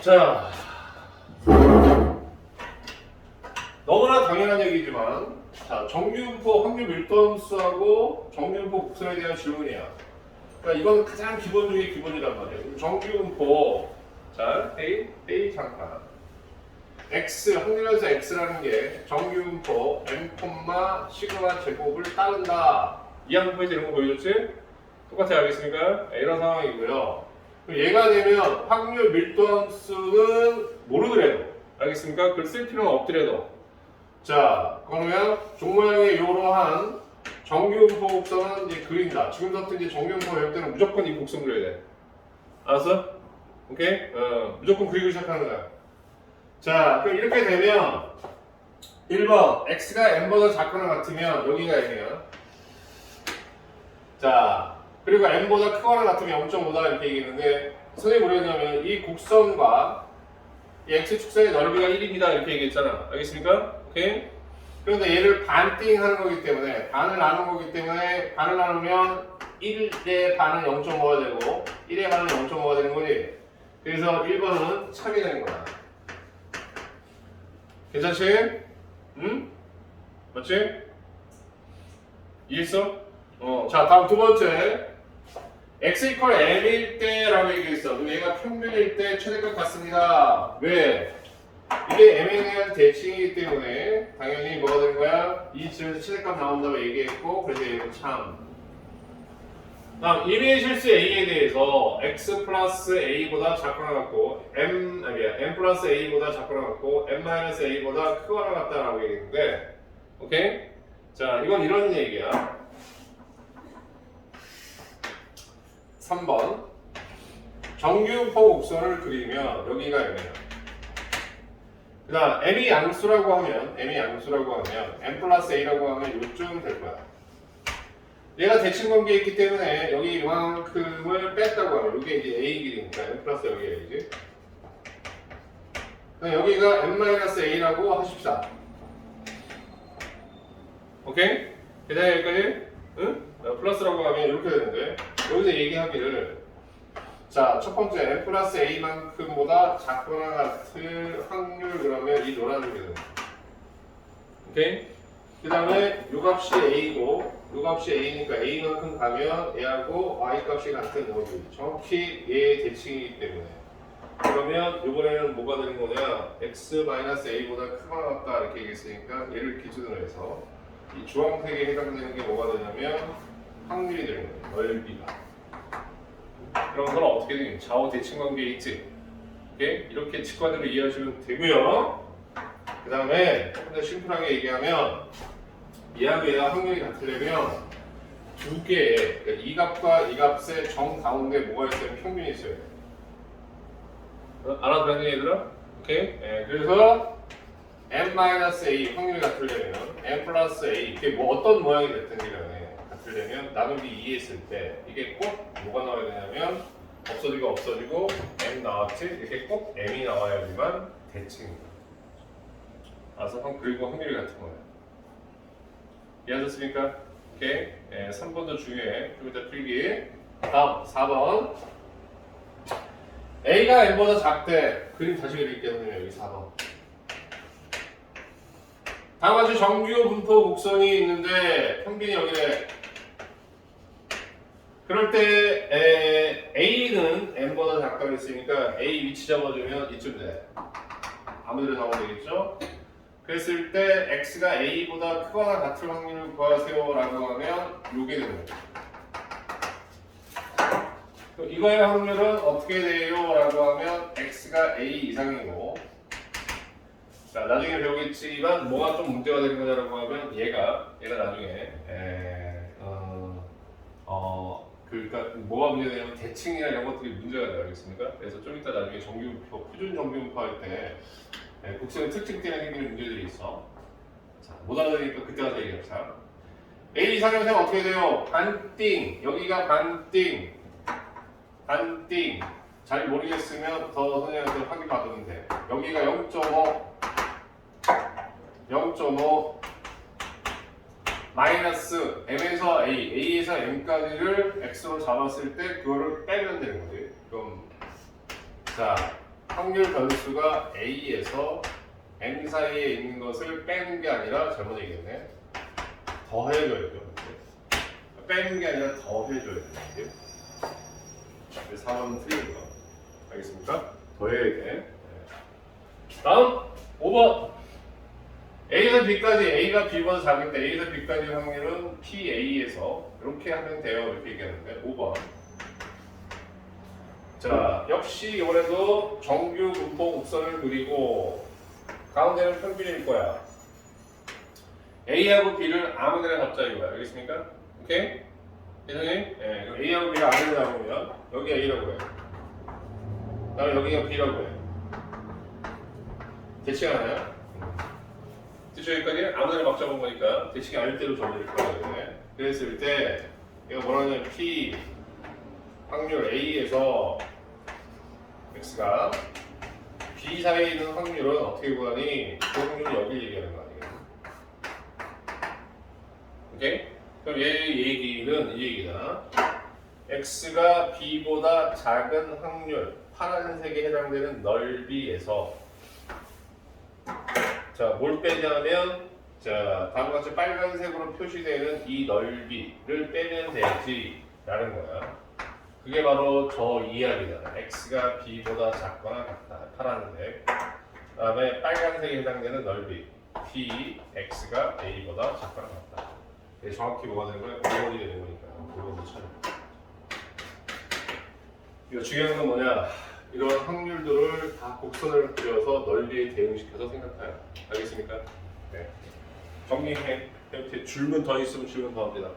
자, 너무나 당연한 얘기지만, 자, 정규분포 확률 밀도함수하고 정규분포 곡선에 대한 질문이야. 그러니까 이건 가장 기본 중에 기본이란 말이에요. 정규분포, 자, A, A 잠깐. X, 확률에서 X라는 게 정규분포 M, 시그마 제곱을 따른다. 이 항목에서 이런 거 보여줬지? 똑같이 알겠습니까? 네, 이런 상황이고요. 얘가 되면 확률 밀도 함수는 모르더라도 알겠습니까? 글쓸 필요는 없더라도 자 그러면 종 모양의 이러한 정규분포 곡선은 이제 그린다. 지금부터 이제 정규분포 외울 때는 무조건 이 곡선 그려야 돼. 알았어? 오케이? 어, 무조건 그리고 시작하는 거야. 자, 그럼 이렇게 되면 1번 x가 n보다 작거나 같으면 여기가 n이야. 자, 그리고 n보다 크거나 같으면 0.5다 이렇게 얘기했는데 선생님이 뭐랬냐면 이 곡선과 이 x축선의 넓이가 1입니다 이렇게 얘기했잖아. 알겠습니까? 오케이? 그런데 얘를 반띵 하는 거기 때문에 반을 나눈 거기 때문에 반을 나누면 1의 반은 0.5가 되고 1의 반은 0.5가 되는 거지. 그래서 1번은 참이 되는 거야. 괜찮지? 응? 맞지? 이해했어? 어, 자, 다음 두 번째. X 이퀄 m일 때라고 얘기했어. 그럼 얘가 평면일 때 최대값 같습니다. 왜? 이게 m에 대한 대칭이기 때문에 당연히 뭐가 되는 거야? 이 집에서 최대값 나온다고 얘기했고, 그래서 얘는 참. 다음, 1의 실수 a에 대해서 x 플러스 a보다 작거나 같고, m, 아니야, m 플러스 a보다 작거나 같고, m 마이너스 a보다 크거나 같다라고 얘기했는데, 오케이? 자, 이건 이런 얘기야. 3번 정규포 곡선을 그리면 여기가 M이에요. 그 다음 M이 양수라고 하면 M이 양수라고 하면 M 플러스 A라고 하면 요쯤 될 거야. 얘가 대칭 관계에 있기 때문에 여기 이만큼을 뺐다고 하면 이게 이제 A 길이니까 M 플러스 여기 A지. 여기가 M 마이너스 A라고 하십시다. 오케이? 대단히 여기까지? 플러스라고 하면 이렇게 되는데 여기서 얘기하기를 자, 첫 번째 플러스 a만큼보다 작거나 같을 확률 그러면 이 되는 거야. 오케이? 그 다음에 요 값이 a고 요 값이 a니까 a만큼 가면 얘하고 y 값이 같은 여기 정확히 얘의 대칭이기 때문에 그러면 요번에는 뭐가 되는 거냐 x 마이너스 a보다 크거나 같다 이렇게 얘기했으니까 얘를 기준으로 해서 이 주황색에 해당되는 게 뭐가 되냐면 확률이 되는 거예요. 넓이가. 그럼 그건 어떻게 되냐? 좌우 대칭 관계에 있지. 오케이? 이렇게 직관으로 이해하시면 되고요. 그 다음에 조금 더 심플하게 얘기하면 얘하고 얘가 확률이 같으려면 두 개의 그러니까 이 값과 이 값의 정 가운데 뭐가 있어요? 평균이 있어요. 어, 알아들었니 얘들아? 오케이? 예, 그래서 m-a 확률이 같으려면 m 플러스 a 이게 뭐 어떤 모양이 됐든지 간에 같으려면 나누기 2 했을 때 이게 꼭 뭐가 나와야 되냐면 없어지고 없어지고 m 나왔지 이렇게 꼭 m이 나와야지만 대칭입니다. 알아서 한 그리고 확률이 같은 거예요. 이해하셨습니까? 오케이. 예, 3번도 중요해. 좀 이따 풀기. 다음 4번. A가 M보다 작대. 그림 다시 그릴게요, 선생님. 여기 4번. 다음 같이 정규 분포 곡선이 있는데 평균이 여기에 그럴 때 에, A는 M보다 작다고 했으니까 A 위치 잡아주면 이쯤 돼. 아무데나 잡아도 되겠죠? 그랬을 때 X가 A보다 크거나 같을 확률을 구하세요 라고 하면 요게 되는 거죠. 이거의 확률은 어떻게 돼요? 라고 하면 X가 A 이상이고 자 나중에 배우겠지만 뭐가 좀 문제가 되는 거냐라고 하면 얘가 얘가 나중에 에, 뭐가 문제되냐면 대칭이나 이런 것들이 문제가 돼요. 알겠습니까? 그래서 좀 이따 나중에 정규분포 표준 정규분포 할때 에, 곡선의 특징 때문에 생기는 문제들이 있어. 자, 못 알아들으니까 그때 가서 얘기합시다. A 이상이면 어떻게 돼요? 반띵. 여기가 반띵. 반띵. 잘 모르겠으면 더 선생님한테 확인 받으면 돼. 여기가 0.5 0.5 마이너스 m에서 a, a에서 m까지를 x로 잡았을 때 그거를 빼면 되는 거지. 그럼 자 확률 변수가 A에서 M 사이에 있는 것을 빼는 게 아니라 잘못 얘기했네. 더해줘야 돼요. 빼는 게 아니라 더해줘야 돼요. 4번은 틀린 거. 알겠습니까? 더해야 돼. 네. 다음 5번. A에서 B까지 A가 B보다 작을 때 A에서 B까지 확률은 PA에서 이렇게 하면 돼요. 이렇게 얘기하는데 5번. 자, 역시 이번에도 정규 분포 곡선을 그리고 가운데는 평균일 거야. A하고 B를 아무 데나 잡자 이거야. 알겠습니까? 오케이? 예, 그럼 A하고 B를 아무 데나 잡으면 여기 A라고 해. 그다음에 여기가 B라고 해. 대칭 하나요? 대충 여기까지 아무데나 막 잡은 거니까 대칭이 아닐 때로 적어줄 거예요. 그랬을 때 이거 뭐라냐면 P 확률 A에서 X가 B 사이에 있는 확률은 어떻게 구하니? 그 확률이 여기 얘기하는 거 아니에요? 오케이? 그럼 얘 얘기는 이 얘기다. X가 B보다 작은 확률, 파란색에 해당되는 넓이에서 자, 뭘 빼냐면 자, 다음과 같이 빨간색으로 표시되는 이 넓이를 빼면 되지 라는 거야. 그게 바로 저 이야기잖아. X가 B보다 작거나 같다. 파란색. 그다음에 빨간색에 해당되는 넓이. P, X가 A보다 작거나 같다. 정확히 뭐가 되는 거야? 5번이 되는 거니까. 5번도 참. 이거 중요한 건 뭐냐? 이런 확률들을 다 곡선을 그려서 넓이에 대응시켜서 생각해요. 알겠습니까? 네. 정리해. 이렇게 줄근 더 있으면 줄근 더 합니다.